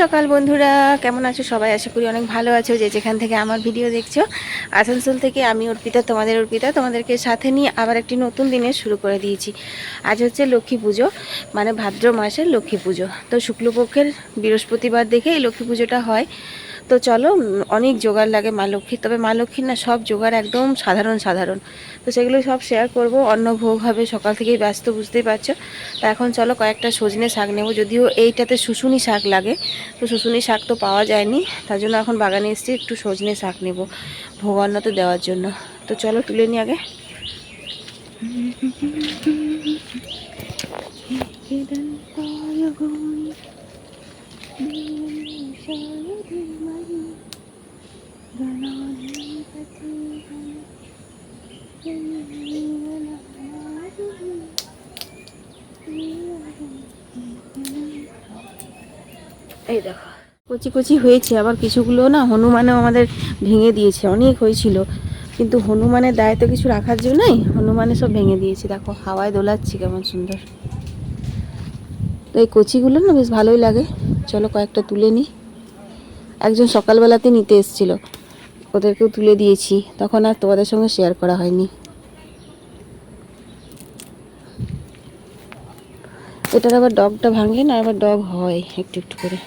সকাল, বন্ধুরা। কেমন আছো সবাই? আশা করি অনেক ভালো আছো যে যেখান থেকে আমার ভিডিও দেখছ। আসানসোল থেকে আমি অর্পিতা, তোমাদের অর্পিতা। তোমাদেরকে সাথে নিয়ে আবার একটি নতুন দিনের শুরু করে দিয়েছি। আজ হচ্ছে লক্ষ্মী পুজো মানে ভাদ্র মাসের লক্ষ্মী পুজো। তো শুক্লপক্ষের বৃহস্পতিবার দেখে এই লক্ষ্মী পুজোটা হয়। তো চলো অনেক জোগাড় লাগে মা লক্ষ্মীর তবে মা লক্ষ্মীর না সব জোগাড় একদম সাধারণ সাধারণ তো সেগুলো সব শেয়ার করব অন্য ভোগ হবে সকাল থেকেই ব্যস্ত বুঝতেই পারছ তা এখন চলো কয়েকটা সজনে শাক নেব যদিও এইটাতে শুশুনি শাক লাগে তো শুশুনি শাক তো পাওয়া যায়নি তার জন্য এখন বাগানে এসেছি একটু সজনে শাক নেব ভোগ অন্নতে দেওয়ার জন্য তো চলো তুলে নিই আগে এই দেখো, কচি কচি হয়েছে, আবার কিছুগুলো না হনুমানেও আমাদের ভেঙে দিয়েছে, অনেক হয়েছিল। কিন্তু হনুমানের দায় তো কিছু রাখার জন্যই হনুমানে সব ভেঙে দিয়েছে। দেখো, হাওয়ায় দোলাচ্ছে কেমন সুন্দর। তো এই কচিগুলো না বেশ ভালোই লাগে। চলো কয়েকটা তুলে নিই একজন সকালবেলাতে নিতে এসেছিল। ওদেরকেও তুলে দিয়েছি। তখন আর তোমাদের সঙ্গে শেয়ার করা হয়নি। এটার আবার ডগটা ভাঙলে না আবার ডগ হয় একটু একটু করে।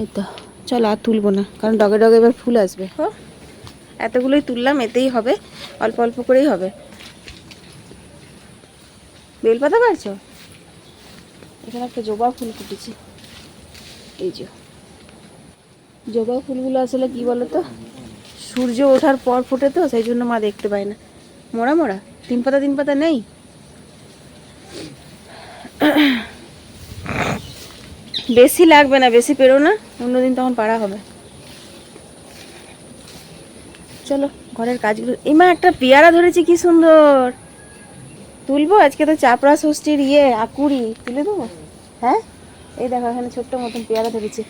এই তো, চলো আর তুলবো না, কারণ ডগে ডগে এবার ফুল আসবে। হ, এতগুলোই তুললাম, এতেই হবে, অল্প অল্প করেই হবে। বেলপাতা পারছ এখানে একটা জবা ফুল ফুটেছে। এই যে। জবা ফুলগুলো আসলে কি বলো তো সূর্য ওঠার পর ফোটে তো, সেই জন্য মা দেখতে পায় না। মোড়া মোড়া, তিন পাতা তিন পাতা নেই? বেশি লাগবে না, বেশি পেরো না অন্যদিন তখন পারা হবে। চলো, ঘরের কাজগুলো। এমা একটা পেয়ারা ধরেছি, কি সুন্দর! তুলবো, আজকে তো চাপড়া ষষ্ঠীর ইয়ে আকুড়ি, তুলে দেবো? হ্যাঁ? এই দেখো এখানে ছোট্ট মতন পেয়ারা ধরেছে।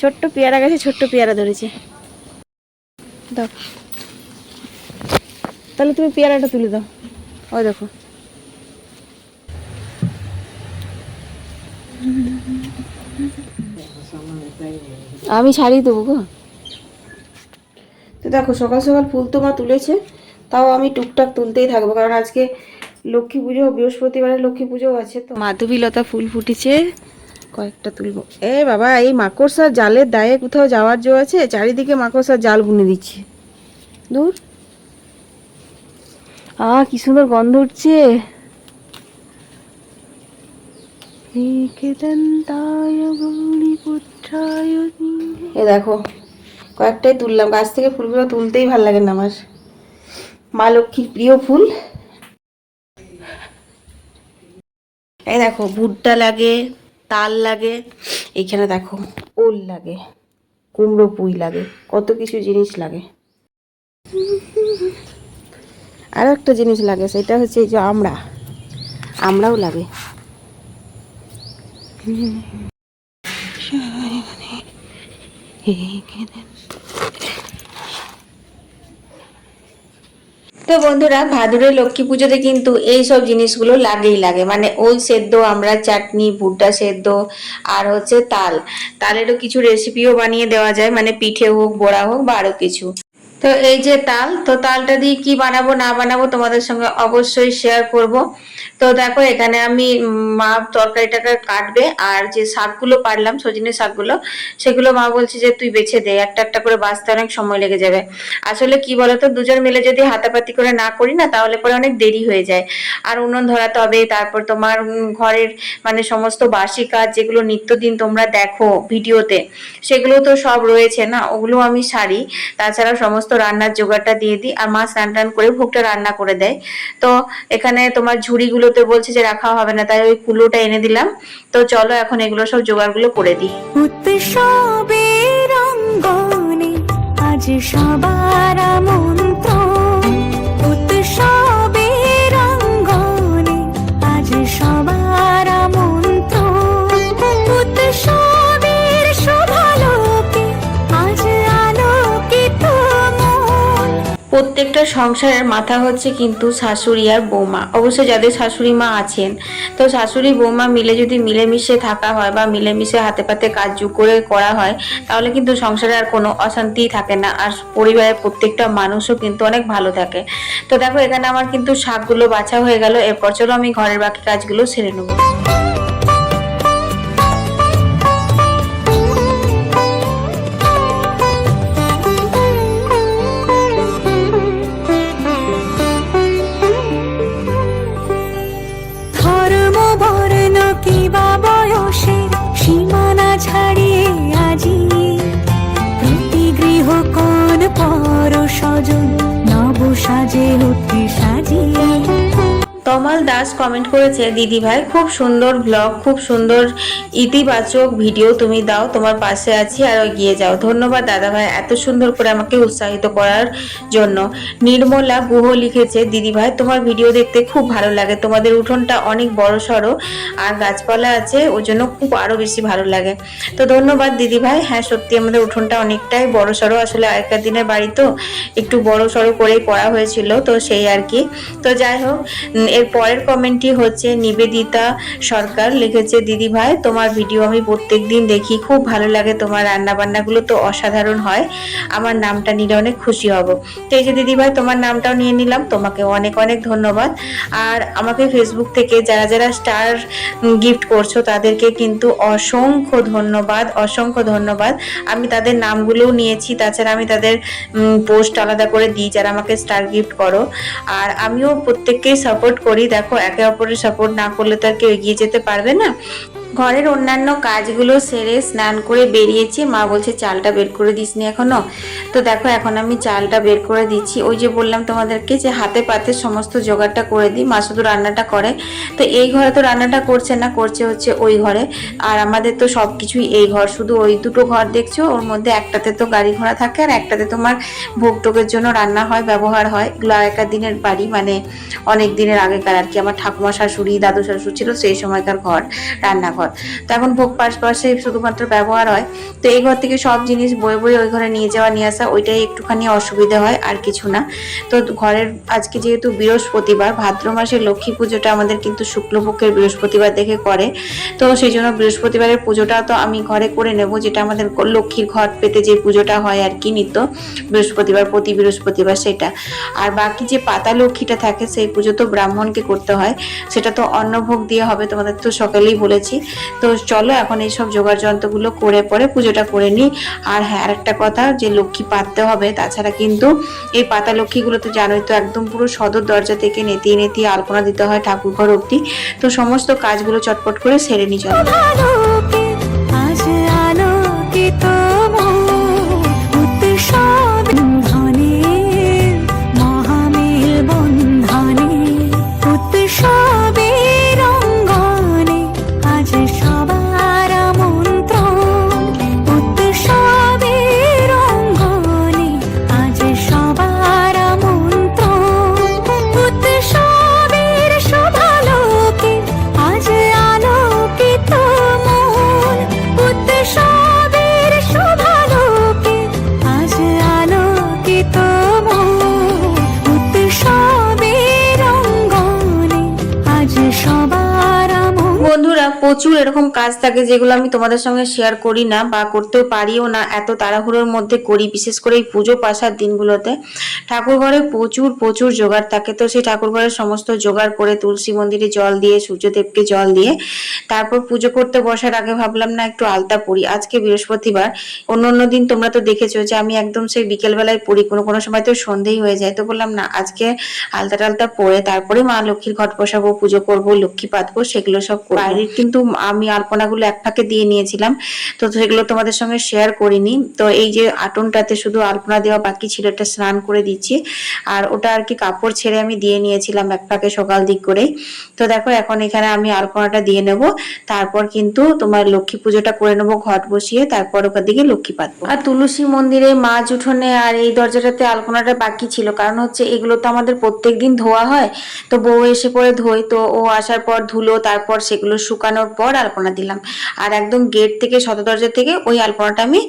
ছোট্ট পেয়ারা গাছে ছোট্ট পেয়ারা ধরেছে। দাও। তাহলে তুমি পেয়ারাটা তুলে দাও। ওই দেখো। আমি ছাড়িয়ে দেবো গো। তো দেখো সকাল সকাল ফুল তো মা তুলেছে তাও আমি টুকটাক তুলতেই থাকব কারণ আজকে লক্ষ্মী পুজো বৃহস্পতিবারের লক্ষ্মী পুজো আছে তো। মাধবীলতা ফুল ফুটেছে। কয়েকটা তুলবো। এ বাবা, এই মাকড়সার জালের দায়ে কোথাও যাওয়ার জো আছে, চারিদিকে মাকড়সার জাল বুনে দিচ্ছে। দূর। আ, কি সুন্দর গন্ধ উঠছে। এ দেখো, কয়েকটাই তুললাম। গাছ থেকে ফুলগুলো তুলতেই ভালো লাগে না আমার। মা লক্ষ্মীর প্রিয় ফুল। এই দেখো, ভুট্টা লাগে তাল লাগে, এখানে দেখো ওল লাগে, কুমড়ো পুঁই লাগে, কত কিছু জিনিস লাগে। আরও একটা জিনিস লাগে, সেটা হচ্ছে এই যে আমড়া আমরাও লাগে। তো বন্ধুরা ভাদুরের লক্ষ্মী পুজোতে কিন্তু এই সব জিনিসগুলো লাগেই লাগে। মানে ওই সেদ্ধ, আমরা চাটনি, ভুট্টা সেদ্ধ, আর হচ্ছে তাল। তালেরও কিছু রেসিপিও বানিয়ে দেওয়া যায় মানে পিঠে হোক, বড়া হোক বা আরও কিছু। তো এই যে তাল, তো তালটা দিয়ে কি বানাবো, না বানাবো তোমাদের সঙ্গে অবশ্যই শেয়ার করব। তো দেখো, এখানে আমি মা তরকারিটাকে কাটবে আর যে শাকগুলো পারলাম, সজনে শাকগুলো, সেগুলো মা বলছে যে তুই বেছে দে, একটা একটা করে বাঁচতে অনেক সময় লেগে যাবে। আসলে কি বলতো, দুজন মিলে যদি হাতাপাতি করে না করি না, তাহলে পরে অনেক দেরি হয়ে যায়। আর উনুন ধরাতে হবে, তারপর তোমার ঘরের মানে সমস্ত বাসি কাজ, যেগুলো নিত্যদিন তোমরা দেখো ভিডিওতে, সেগুলো তো সব রয়েছে না? ওগুলো আমি সারি তাছাড়া সমস্ত রান্নার জোগাড়টা দিয়ে দিই, আর মা স্নান টান করে ভোগটা রান্না করে দেয়। তো এখানে তোমার ঝুড়িগুলোতে বলছে যে রাখা হবে না, তাই ওই কুলোটা এনে দিলাম। তো চলো এখন এগুলো সব জোগাড়গুলো করে দিই। উৎসবের রঙ্গনে আজ সবার আমন্ত্রণ। একটা সংসারের মাথা হচ্ছে কিন্তু শাশুড়ি আর বৌমা। অবশ্য যাদের শাশুড়ি মা আছেন, তো শাশুড়ি বৌমা মিলে যদি মিলেমিশে থাকা হয় বা মিলেমিশে হাতে পাতে কাজ করে করা হয়, তাহলে কিন্তু সংসারে আর কোনো অশান্তি থাকে না। আর পরিবারের প্রত্যেকটা মানুষও কিন্তু অনেক ভালো থাকে। তো দেখো, এখানে আমার কিন্তু শাকগুলো বাছা হয়ে গেল। এরপর চলো আমি ঘরের বাকি কাজগুলো সেরে নেব। তমাল দাস কমেন্ট করেছে দিদি ভাই খুব সুন্দর ব্লগ খুব সুন্দর ইতিবাচক ভিডিও তুমি দাও তোমার পাশে আছি আর এগিয়ে যাও। ধন্যবাদ দাদা ভাই এত সুন্দর করে আমাকে উৎসাহিত করার জন্য। নির্মলা গুহ লিখেছে দিদি ভাই তোমার ভিডিও দেখতে খুব ভালো লাগে তোমাদের উঠোনটা অনেক বড় সড়ো আর গাছপালা আছে ওই জন্য খুব আরও বেশি ভালো লাগে। তো ধন্যবাদ দিদি ভাই হ্যাঁ সত্যি আমাদের উঠোনটা অনেকটাই বড় সড়ো আসলে আগেকার দিনের বাড়ি তো একটু বড় সড়ো করেই করা হয়েছিল তো সেই আর কি। তো যাই হোক উম, এর পরের কমেন্টটি হচ্ছে, নিবেদিতা সরকার লিখেছে, দিদি ভাই, তোমার ভিডিও আমি প্রত্যেক দিন দেখি, খুব ভালো লাগে তোমার রান্না বান্নাগুলো তো অসাধারণ হয়। আমার নামটা নিলে অনেক খুশি হব। তো এই যে, দিদি ভাই, তোমার নামটাও নিয়ে নিলাম, তোমাকে অনেক অনেক ধন্যবাদ। আর আমাকে ফেসবুক থেকে যারা যারা স্টার গিফট করছ, তাদেরকে কিন্তু অসংখ্য ধন্যবাদ অসংখ্য ধন্যবাদ। আমি তাদের নামগুলোও নিয়েছি, তাছাড়া আমি তাদের পোস্ট আলাদা করে দিই, যারা আমাকে স্টার গিফট করো। আর আমিও প্রত্যেককেই সাপোর্ট করি দেখো একে অপরের সাপোর্ট না করলে তো আর কেউ এগিয়ে যেতে পারবে না। ঘরের অন্যান্য কাজগুলো সেরে স্নান করে বেরিয়েছি। মা বলছে, চালটা বের করে দিসনি এখনও? তো দেখো, এখন আমি চালটা বের করে দিচ্ছি। ওই যে বললাম তোমাদেরকে যে হাতে পাতে সমস্ত জোগাড়টা করে দিই, মা শুধু রান্নাটা করে। তো এই ঘরে তো রান্নাটা করছে না, করছে হচ্ছে ওই ঘরে। আর আমাদের তো সব কিছুই এই ঘর। শুধু ওই দুটো ঘর দেখছ, ওর মধ্যে একটাতে তো গাড়ি ঘোড়া থাকে আর একটাতে তোমার ভোগ টোকের জন্য রান্না হয়, ব্যবহার হয়। এগুলো আগেকার দিনের বাড়ি মানে অনেক দিনের আগেকার আর কি। আমার ঠাকুমা শাশুড়ি, দাদু শাশুড়ি ছিল সেই সময়কার ঘর, রান্নাঘর। তো এখন ভোগ পাশ পাশে শুধুমাত্র ব্যবহার হয়। তো এই ঘর থেকে সব জিনিস বয়ে বয়ে ওই ঘরে নিয়ে যাওয়া, নিয়ে আসা, ওইটাই একটুখানি অসুবিধা হয় আর কিছু না। তো ঘরের আজকে যেহেতু বৃহস্পতিবার, ভাদ্র মাসে লক্ষ্মী পুজোটা আমাদের কিন্তু শুক্লপক্ষের বৃহস্পতিবার দেখে করে। তো সেই জন্য বৃহস্পতিবারের পুজোটা তো আমি ঘরে করে নেব, যেটা আমাদের লক্ষ্মীর ঘট পেতে যে পুজোটা হয় আর কি নিত্য। বৃহস্পতিবার, প্রতি বৃহস্পতিবার সেটা। আর বাকি যে পাতা লক্ষ্মীটা থাকে, সেই পুজো তো ব্রাহ্মণকে করতে হয়। সেটা তো অন্নভোগ দিয়ে হবে তোমাদের তো সকালেই বলেছি। তো চলো এখন এইসব জোগাড় যন্ত্রগুলো করে পরে পুজোটা করে নিই। আর হ্যাঁ আরেকটা কথা, যে লক্ষ্মী পাততে হবে, তাছাড়া কিন্তু এই পাতা লক্ষ্মীগুলো তো জানোই তো, একদম পুরো সদর দরজা থেকে নেতিয়ে নেতিয়ে আলপনা দিতে হয় ঠাকুর ঘর অব্দি তো সমস্ত কাজগুলো চটপট করে সেরে নি চলো। প্রচুর এরকম কাজ থাকে যেগুলো আমি তোমাদের সঙ্গে শেয়ার করি না বা করতেও পারিও না এত তাড়াহুড়োর মধ্যে করি, বিশেষ করে এই পুজো পাশার দিনগুলোতে। ঠাকুর ঘরে প্রচুর প্রচুর জোগাড় থাকে তো সেই ঠাকুর ঘরের সমস্ত জোগাড় করে তুলসী মন্দিরে জল দিয়ে, সূর্যদেবকে জল দিয়ে তারপর পুজো করতে বসার আগে ভাবলাম না একটু আলতা পড়ি আজকে বৃহস্পতিবার, অন্য অন্য দিন তোমরা তো দেখেছ যে আমি একদম সেই বিকেল বেলায় পড়ি কোনো কোনো সময় তো সন্ধেই হয়ে যায়। তো বললাম না, আজকে আলতা টালতা পরে তারপরে মা লক্ষ্মীর ঘট বসাবো, পুজো করব, লক্ষ্মী পাতবো, সেগুলো সব বাইরের কিন্তু আমি আলপনাগুলো এক ফাঁকে দিয়ে নিয়েছিলাম। তো সেগুলো তোমাদের সঙ্গে শেয়ার করিনি। তো এই যে আটনটাতে শুধু আলপনা দেওয়া বাকি ছিল, এটা স্নান করে দিচ্ছি। আর ওটা আর কি কাপড় ছেড়ে আমি দিয়ে নিয়েছিলাম এক ফাঁকে সকাল দিক করেই। তো দেখো, এখন এখানে আমি আলপনাটা দিয়ে নেব। তারপর কিন্তু তোমার লক্ষ্মী পুজোটা করে নেব ঘট বসিয়ে। তারপর ওখান দিকে লক্ষ্মী পাতবো। আর তুলসী মন্দিরে মাছ উঠোনে আর এই দরজাটাতে আলপনাটা বাকি ছিল। কারণ হচ্ছে এগুলো তো আমাদের প্রত্যেক দিন ধোয়া হয়। তো বউ এসে পরে ধোয়। তো ও আসার পর ধুলো, তারপর সেগুলো শুকানো ঢোকানোর পর আলপনা দিলাম। আর একদম গেট থেকে, সদর দরজা থেকে ওই আলপনাটা আমি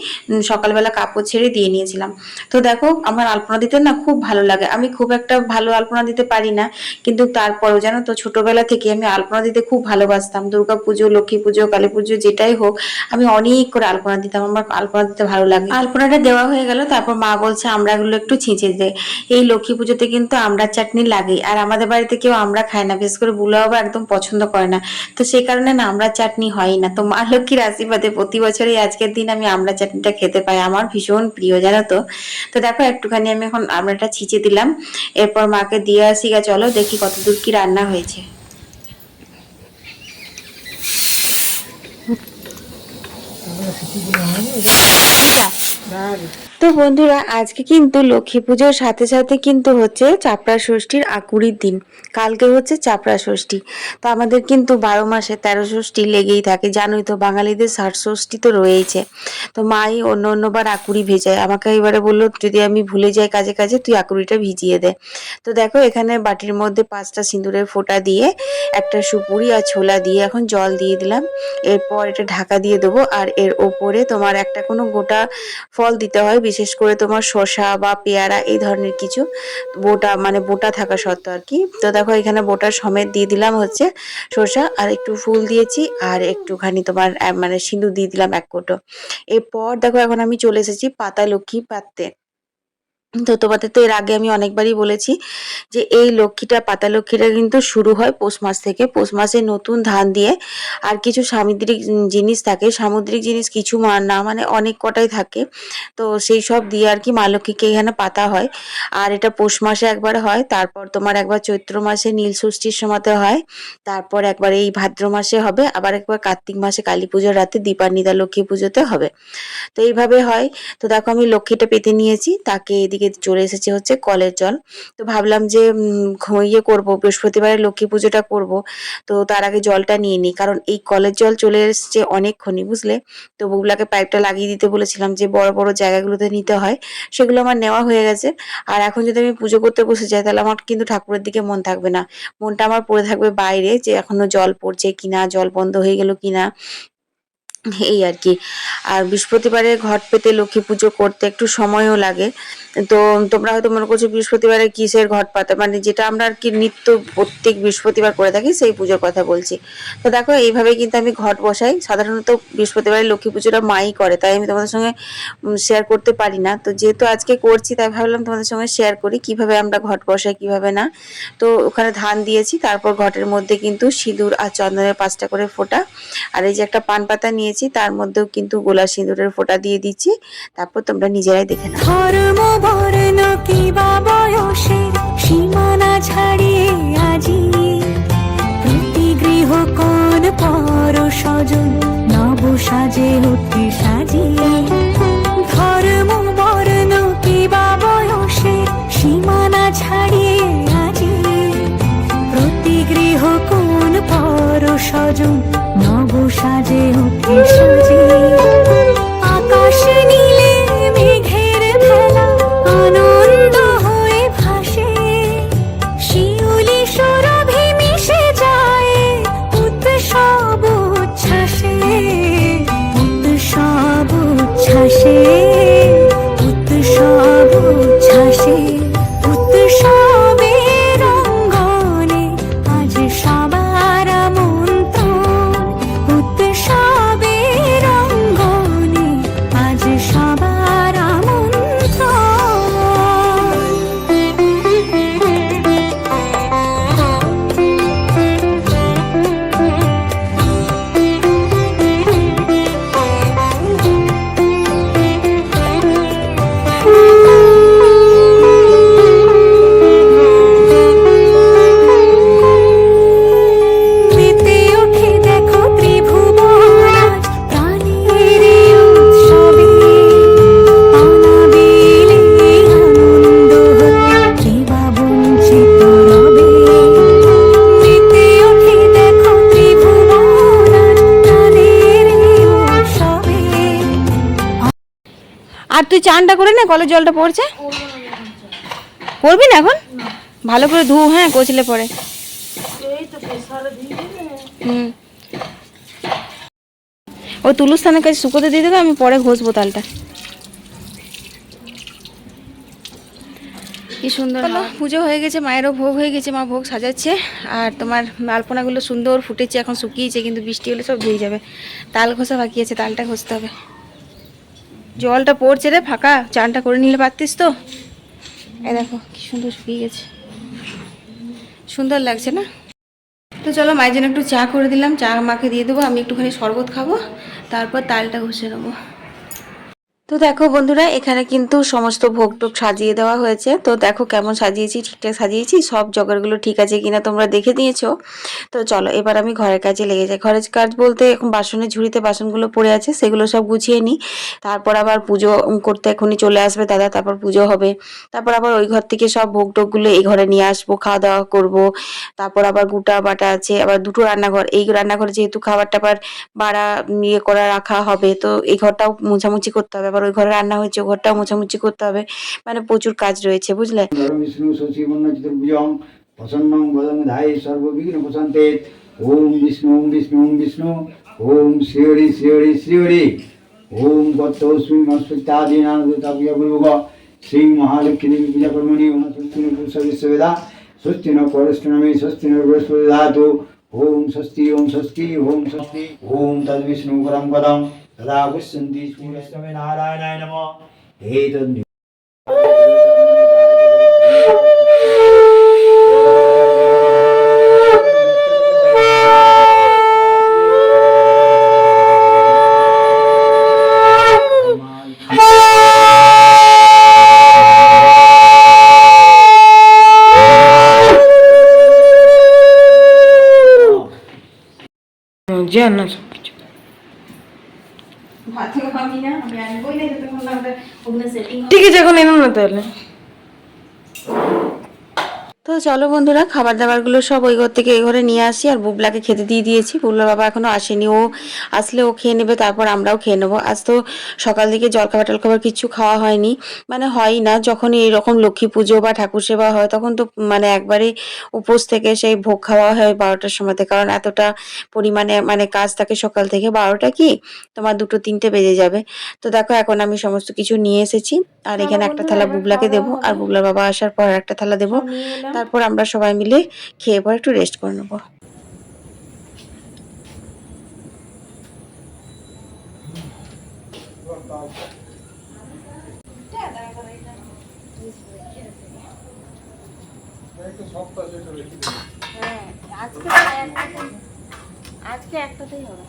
সকালবেলা কাপড় ছেড়ে দিয়ে নিয়েছিলাম। তো দেখো, আমার আলপনা দিতে না খুব ভালো লাগে। আমি খুব একটা ভালো আলপনা দিতে পারি না। কিন্তু তারপরেও জানো তো, ছোটবেলা থেকে আমি আলপনা দিতে খুব ভালোবাসতাম। দুর্গা পুজো, লক্ষ্মী পুজো, কালী পুজো, যেটাই হোক, আমি অনেক করে আলপনা দিতাম। আমার আলপনা দিতে ভালো লাগে। আলপনাটা দেওয়া হয়ে গেল, তারপর মা বলছে আমড়াগুলো একটু ছিঁচে দে। এই লক্ষ্মী পুজোতে কিন্তু আমড়ার চাটনি লাগে আর আমাদের বাড়িতে কেউ আমরা খায় না। বিশেষ করে বুলো বাবা একদম পছন্দ করে না। তো সেই কারণে না আমড়ার চাটনি হয় না। তো মা লক্ষ্মীর আশীর্বাদে প্রতি বছরই আজকের দিন আমি আমড়ার চাটনিটা খেতে পাই। আমার ভীষণ প্রিয় জানো তো। তো দেখো একটুখানি আমি এখন আমড়াটা ছিঁচে দিলাম। এরপর মাকে দিয়ে আসি গা চলো দেখি কতদূর কি রান্না হয়েছে। তো বন্ধুরা, আজকে কিন্তু লক্ষ্মী পুজোর সাথে সাথে কিন্তু হচ্ছে চাপড়া ষষ্ঠীর আকুরির দিন। কালকে হচ্ছে চাপড়া ষষ্ঠী। তো আমাদের কিন্তু বারো মাসে তেরো ষষ্ঠী লেগেই থাকে। জানোই তো, বাঙালিদের ষাট ষষ্ঠী তো রয়েছে তো মাই অন্য অন্যবার আকুরি ভেজায়। আমাকে এবারে বলল, যদি আমি ভুলে যাই কাজে কাজে, তুই আকুরিটা ভিজিয়ে দে। তো দেখো, এখানে বাটির মধ্যে পাঁচটা সিঁদুরের ফোঁটা দিয়ে, একটা সুপুরি আর ছোলা দিয়ে এখন জল দিয়ে দিলাম। এরপর এটা ঢাকা দিয়ে দেবো। আর এর ওপরে তোমার একটা কোনো গোটা ফল দিতে হয় বিশেষ করে তোমার শসা বা পেয়ারা, এই ধরনের কিছু বোটা মানে বোটা থাকা সত্ত্বেও আর কি। তো দেখো, এখানে বোটা সমেত দিয়ে দিলাম হচ্ছে শসা, আর একটু ফুল দিয়েছি, আর একটুখানি তোমার মানে সিঁদুর দিয়ে দিলাম এক কোটো। এরপর দেখো, এখন আমি চলে এসেছি পাতা লক্ষ্মী পাততে। তো তোমাদের তো এর আগে আমি অনেকবারই বলেছি যে এই লক্ষ্মীটা, পাতা লক্ষ্মীটা কিন্তু শুরু হয় পৌষ মাস থেকে। পৌষ মাসে নতুন ধান দিয়ে আর কিছু সামুদ্রিক জিনিস থাকে। সামুদ্রিক জিনিস কিছু না মানে অনেক কটাই থাকে। তো সেই সব দিয়ে আর কি মা লক্ষ্মীকে এখানে পাতা হয়। আর এটা পৌষ মাসে একবার হয়। তারপর তোমার একবার চৈত্র মাসে নীল ষষ্ঠীর সময়তে হয়। তারপর একবার এই ভাদ্র মাসে হবে। আবার একবার কার্তিক মাসে কালী পুজোর রাতে দীপান্বিতা লক্ষ্মী পুজোতে হবে। তো এইভাবে হয়। তো দেখো আমি লক্ষ্মীটা পেতে নিয়েছি। তাকে এদিকে চলে এসেছে হচ্ছে কলের জল। তো ভাবলাম যে ঘইয়ে করব বৃহস্পতিবারে লক্ষ্মী পুজোটা করব। তো তার আগে জলটা নিয়ে নিই, কারণ এই কলের জল চলে এসেছে অনেকক্ষণই, বুঝলে? তো বুবলাকে পাইপটা লাগিয়ে দিতে বলেছিলাম যে, বড় বড় জায়গাগুলোতে নিতে হয়। সেগুলো আমার নেওয়া হয়ে গেছে। আর এখন যদি আমি পুজো করতে বসে যাই, তাহলে আমার কিন্তু ঠাকুরের দিকে মন থাকবে না। মনটা আমার পড়ে থাকবে বাইরে যে, এখনও জল পড়ছে কিনা, জল বন্ধ হয়ে গেল কিনা। এই আর কি। আর বৃহস্পতিবারে ঘট পেতে লক্ষ্মী পুজো করতে একটু সময়ও লাগে। তো তোমরা হয়তো মনে করছ বৃহস্পতিবারে কিসের ঘট পাতা? মানে যেটা আমরা আর কি নিত্য প্রত্যেক বৃহস্পতিবার করে থাকি, সেই পুজোর কথা বলছি। তো দেখো, এইভাবে কিন্তু আমি ঘট বসাই। সাধারণত বৃহস্পতিবারে লক্ষ্মী পুজোটা মাই করে, তাই আমি তোমাদের সঙ্গে শেয়ার করতে পারি না। তো যেহেতু আজকে করছি, তাই ভাবলাম তোমাদের সঙ্গে শেয়ার করি, কীভাবে আমরা ঘট বসাই, কীভাবে না। তো ওখানে ধান দিয়েছি, তারপর ঘটের মধ্যে কিন্তু সিঁদুর আর চন্দনের পাঁচটা করে ফোঁটা। আর এই যে একটা পান পাতা নিয়েছি, তার মধ্যেও কিন্তু গোলা সিঁদুরের ফোঁটা দিয়ে দিচ্ছি। তারপর তোমরা নিজেরাই দেখে নাও। বর্ণ কিবা বয়সের সীমানা ছাড়িয়ে আজি? প্রতি গৃহ কোন পর সজন নব সাজে উঠে সাজিয়ে। চানটা করে না কলের জলটা পড়ছে? করবি না এখন? ভালো করে ধু হ্যাঁ কচলে পরে হুম। ওই তুলু স্থানের কাছে শুকোতে দিয়ে দেবে আমি পরে ঘষবো তালটা। কি সুন্দর পুজো হয়ে গেছে মায়েরও ভোগ হয়ে গেছে মা ভোগ সাজাচ্ছে। আর তোমার আলপনাগুলো সুন্দর ফুটেছে এখন শুকিয়েছে কিন্তু বৃষ্টি হলে সব ধুয়ে যাবে। তাল ঘষা বাকি আছে তালটা ঘষতে হবে। জলটা পড়ছে রে ফাঁকা, চানটা করে নিলে পারতিস তো। এই দেখো, কি সুন্দর শুকিয়ে গেছে। সুন্দর লাগছে না? তো চলো, মায়ের জন্য একটু চা করে দিলাম, চা মাকে দিয়ে দেবো, আমি একটুখানি শরবত খাব, তারপর তালটা ঘষে নেব। তো দেখো বন্ধুরা, এখানে কিন্তু সমস্ত ভোগ টোগ সাজিয়ে দেওয়া হয়েছে। তো দেখো কেমন সাজিয়েছি, ঠিকঠাক সাজিয়েছি, সব জোগাড়গুলো ঠিক আছে কিনা তোমরা দেখে নিয়েছো। তো চলো, এবার আমি ঘরের কাজে লেগে যাই। ঘরের কাজ বলতে এখন বাসনের ঝুড়িতে বাসনগুলো পড়ে আছে, সেগুলো সব গুছিয়ে নিই। তারপর আবার পুজো করতে এখনই চলে আসবে দাদা, তারপর পুজো হবে। তারপর আবার ওই ঘর থেকে সব ভোগ টোগগুলো এই ঘরে নিয়ে আসব খাওয়া দাওয়া করব। তারপর আবার গুটা বাটা আছে, আবার দুটো রান্নাঘর। এই রান্নাঘরে যেহেতু খাবার টাবার বাড়া ইয়ে করা রাখা হবে, তো এই ঘরটাও মোছামুছি করতে হবে। আবার ওই ঘরে রান্না হয়েছে ওই ঘরটাও মোছামুছি করতে হবে। মানে প্রচুর কাজ রয়েছে, বুঝলে? বিষ্ণু চতুর্ভুজং প্রসন্নং বদং ধায় সর্ববিঘ্ন প্রশান্তে, ওম বিষ্ণু ওম বিষ্ণু ওম বিষ্ণু, ওম শ্রীহরি শ্রীহরি শ্রীহরি, ওম গত্তস্মি মস্মিতাদি নানদাপিয়া গুরুগ শ্রী মহালক্ষ্মী পূজা কর্মণি ওম স্বস্তি ন পুরুষ বিশ্ববেদা স্বস্তি ন পরষ্টনমী স্বস্তি ন বৃহস্পতি ধাতু, ওম স্বস্তি ওম স্বস্তি ওম স্বস্তি, ওম তদ বিষ্ণু পরম পদম। 라고 쓴뒤 중에서면 알아야 나뭐 해든 Diana. এখন এনো না তাহলে তো চলো বন্ধুরা খাবার দাবারগুলো সব ওই ঘর থেকে এই ঘরে নিয়ে আসি আর বুবলাকে খেতে দিয়ে দিয়েছি। বুবলার বাবা এখনও আসেনি ও আসলে ও খেয়ে নেবে তারপর আমরাও খেয়ে নেব। আজ তো সকাল থেকে জলখাবার টলখাবার কিছু খাওয়া হয়নি মানে হয় না যখন এইরকম লক্ষ্মী পুজো বা ঠাকুর সেবা হয় তখন তো মানে একবারে উপোস থেকে সেই ভোগ খাওয়া হয় বারোটার সময়তে কারণ এতটা পরিমাণে মানে কাজ থাকে সকাল থেকে বারোটা কি? তোমার দুটো তিনটে বেজে যাবে। তো দেখো এখন আমি সমস্ত কিছু নিয়ে এসেছি। আর এখানে একটা থালা বুবলাকে দেবো আর বুবলার বাবা আসার পর একটা থালা দেবো। তারপর আমরা সবাই মিলে খেয়ে পর একটু রেস্ট করে নেব। আজকে একটাতেই হবে।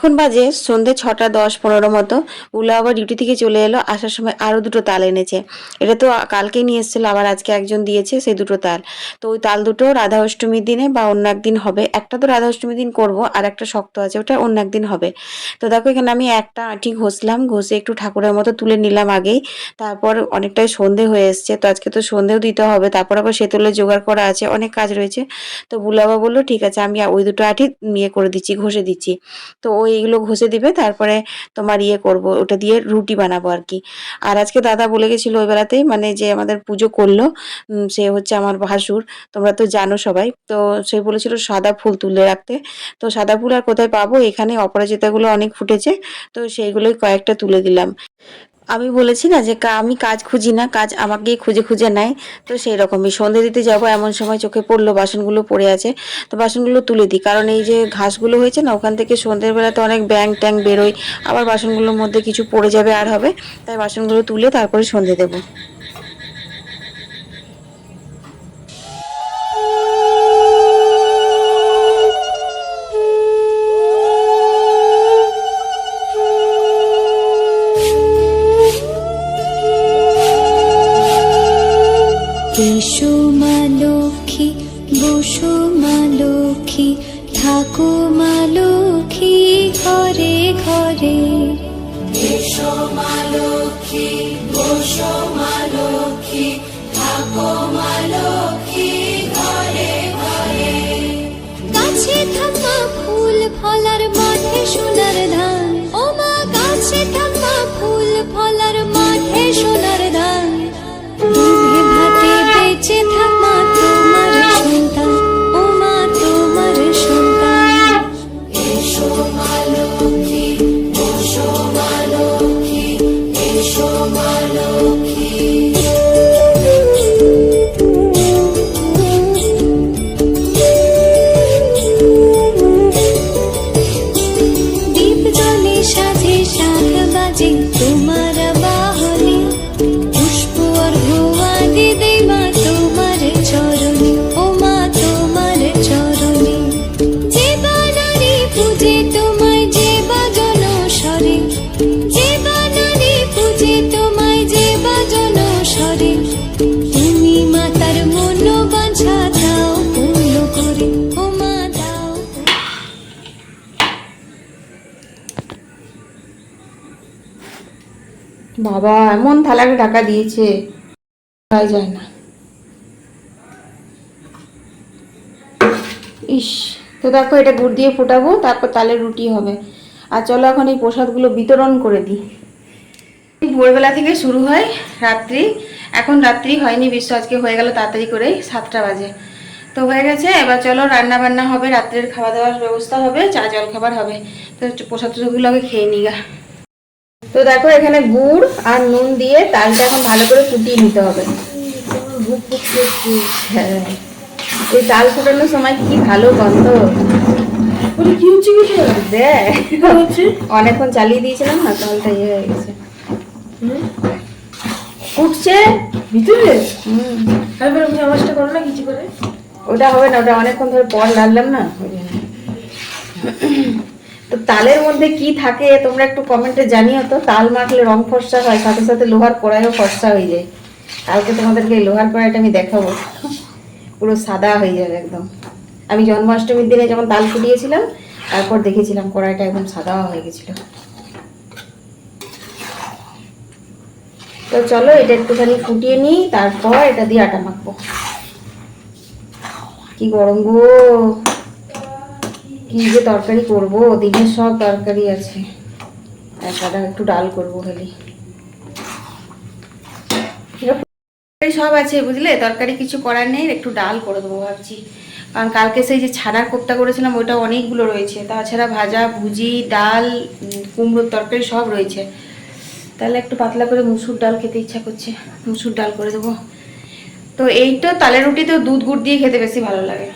এখন বাজে সন্ধে ছটা দশ পনেরো মতো। উলা আবার ডিউটি থেকে চলে এলো, আসার সময় আরও দুটো তাল এনেছে। এটা তো কালকেই নিয়ে এসেছিল, আবার আজকে একজন দিয়েছে সেই দুটো তাল। তো ওই তাল দুটো রাধা অষ্টমীর দিনে বা অন্য একদিন হবে। একটা তো রাধা অষ্টমীর দিন করব, আর একটা শক্ত আছে, ওটা অন্য একদিন হবে। তো দেখো এখানে আমি একটা আঁটি ঘষলাম, ঘষে একটু ঠাকুরের মতো তুলে নিলাম আগেই। তারপর অনেকটাই সন্ধে হয়ে এসছে, তো আজকে তো সন্ধেও দিতে হবে। তারপর আবার সেতুলে জোগাড় করা আছে, অনেক কাজ রয়েছে। তো বুলাবা বলল, ঠিক আছে, আমি ওই দুটো আঁটি ইয়ে করে দিচ্ছি, ঘষে দিচ্ছি। তো ও এইগুলো ঘষে দিবে, তারপরে তোমার ইয়ে করব, ওটা দিয়ে রুটি বানাবো আর কি। আর আজকে দাদা বলে গেছিল ওই বেলাতেই মানে যে আমাদের পুজো করল সে হচ্ছে আমার ভাসুর, তোমরা তো জানো সবাই। তো সে বলেছিল সাদা ফুল তুলে রাখতে। তো সাদা ফুল আর কোথায় পাবো? এখানে অপরাজিতাগুলো অনেক ফুটেছে, তো সেইগুলোই কয়েকটা তুলে দিলাম। আমি বলেছি না যে আমি কাজ খুঁজি না, কাজ আমাকেই খুঁজে খুঁজে নেয়। তো সেই রকমই সন্ধে দিতে যাব, এমন সময় চোখে পড়ল বাসনগুলো পড়ে আছে। তো বাসনগুলো তুলে দিই। কারণ এই যে ঘাসগুলো হয়েছে না, ওখান থেকে সন্ধ্যের বেলাতে অনেক ব্যাং ট্যাং বেরোয়। আবার বাসনগুলোর মধ্যে কিছু পড়ে যাবে আর হবে। তাই বাসনগুলো তুলে তারপরে সন্ধে দেবো। বাবা, এমন থালাকে ঢাকা দিয়েছে। খাওয়া যায় না। ইস, তো দেখো এটা গুড় দিয়ে ফোটাবো, তারপর তালে রুটি হবে। আর চলো এখন এই প্রসাদগুলো বিতরণ করে দিই। ভোরবেলা থেকে শুরু হয় রাত্রি। এখন রাত্রি হয়নি, বিশ্ব আজকে হয়ে গেল তাড়াতাড়ি করে সাতটা বাজে। তো হয়ে গেছে, এবার চলো রান্না বান্না হবে, রাত্রের খাওয়া দাওয়ার ব্যবস্থা হবে চা জল খাবার হবে। তো প্রসাদ টসাদগুলো আগে খেয়ে নিগা তো দেখো এখানে গুড় আর নুন দিয়ে তালটা এখন ভালো করে ফুটিয়ে নিতে হবে। হ্যাঁ। এই তাল ফুটানোর সময় কি ভালো গন্ধ। ওটা কি হচ্ছে কি দেখ। অনেকক্ষণ চালিয়ে দিয়েছিলাম না তালটা ইয়ে হয়ে গেছে। উঠছে ভিতরে? হুম। তারপরে তুমি আওয়াজটা করো না কিছু করে। ওটা হবে না ওটা অনেকক্ষণ ধরে পর নাড়লাম না। তো তালের মধ্যে কি থাকে তোমরা একটু কমেন্টে জানিও তো। তাল মাখলে রং ফর্সা হয়, সাথে সাথে লোহার কড়াইও ফর্সা হয়ে যায়। কালকে তোমাদেরকে এই লোহার কড়াইটা আমি দেখাবো। পুরো সাদা হয়ে যাবে একদম। আমি জন্মাষ্টমীর দিনে যখন তাল ফুটিয়েছিলাম, তারপর দেখেছিলাম কড়াইটা একদম সাদা হয়ে গেছিল। তো চলো এটা একটুখানি ফুটিয়ে নিই, তারপর এটা দিয়ে আটা মাখবো। কি গরম গো! কি যে তরকারি করব? দিনের সব তরকারি আছে। সাদা একটু ডাল করব খালি। সব আছে, বুঝলে? তরকারি কিছু করার নেই, একটু ডাল করে দেবো ভাবছি। কারণ কালকে সেই যে ছানার কোপ্তা করেছিলাম ওইটা অনেকগুলো রয়েছে। তাছাড়া ভাজা, ভুজি, ডাল কুমড়োর তরকারি সব রয়েছে। তাহলে একটু পাতলা করে মুসুর ডাল খেতে ইচ্ছা করছে। মুসুর ডাল করে দেবো। তো এইটা তালের রুটিতেও দুধ গুড় দিয়ে খেতে বেশি ভালো লাগে।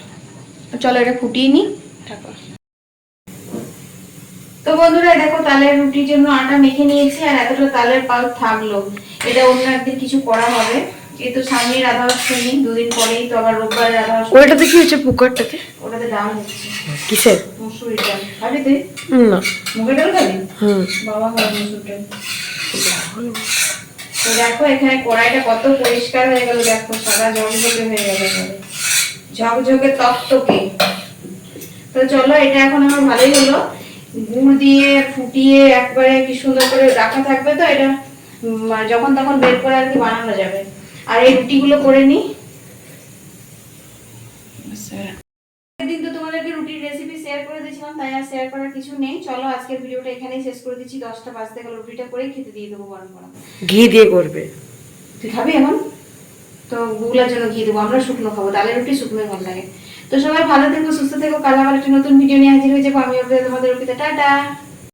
চলো এটা ফুটিয়ে নিই। ঠাকুর। তো বন্ধুরা দেখো তালের রুটির জন্য আটা মেখে নিয়েছি আর এতটা তালের পাল থাকল এটা অন্য একদিন কিছু করা হবে। এই তো সামনে রাধা অষ্টমী দুদিন পরেই তো আবার রোববার রাধা অষ্টমী ওইটাতে কি হচ্ছে পুকুরটাতে? ওটাতে ডাল হচ্ছে। কিসের? মুসুরির ডাল। খাবি তুই? না। মুগের ডাল খাবি? হুম। বাবা খাবে মুসুর ডাল তো দেখো এখানে কড়াইটা কত পরিষ্কার হয়ে গেল দেখো সাদা ঝকঝকে হয়ে গেল। ঝকঝকে তকতকে। তো চলো এটা এখন আমার ভালোই হলো। গুড় দিয়ে ফুটিয়ে একবারে কি সুন্দর করে রাখা থাকবে তো এটা? যখন তখন বের করে আর কি বানানো যাবে। আর এই রুটিগুলো করে নি। দিন তো তোমাদেরকে রুটির রেসিপি শেয়ার করে দিয়েছিলাম তাই আর শেয়ার করার কিছু নেই। চলো আজকের ভিডিওটা এখানেই শেষ করে দিচ্ছি। দশটা বাজতে গেল রুটিটা করেই খেতে দিয়ে দেবো গরম গরম। ঘি দিয়ে করবে। তুই খাবি এখন? তো গুগলার জন্য ঘি দেবো আমরা শুকনো খাব। ডালের রুটি শুকনোই ভালো লাগে। তো সবাই ভালো থেকো, সুস্থ থেকো, কাল আবার একটা নতুন ভিডিও নিয়ে হাজির হয়ে যাব। আমি তোমাদের অর্পিতা, টাটা।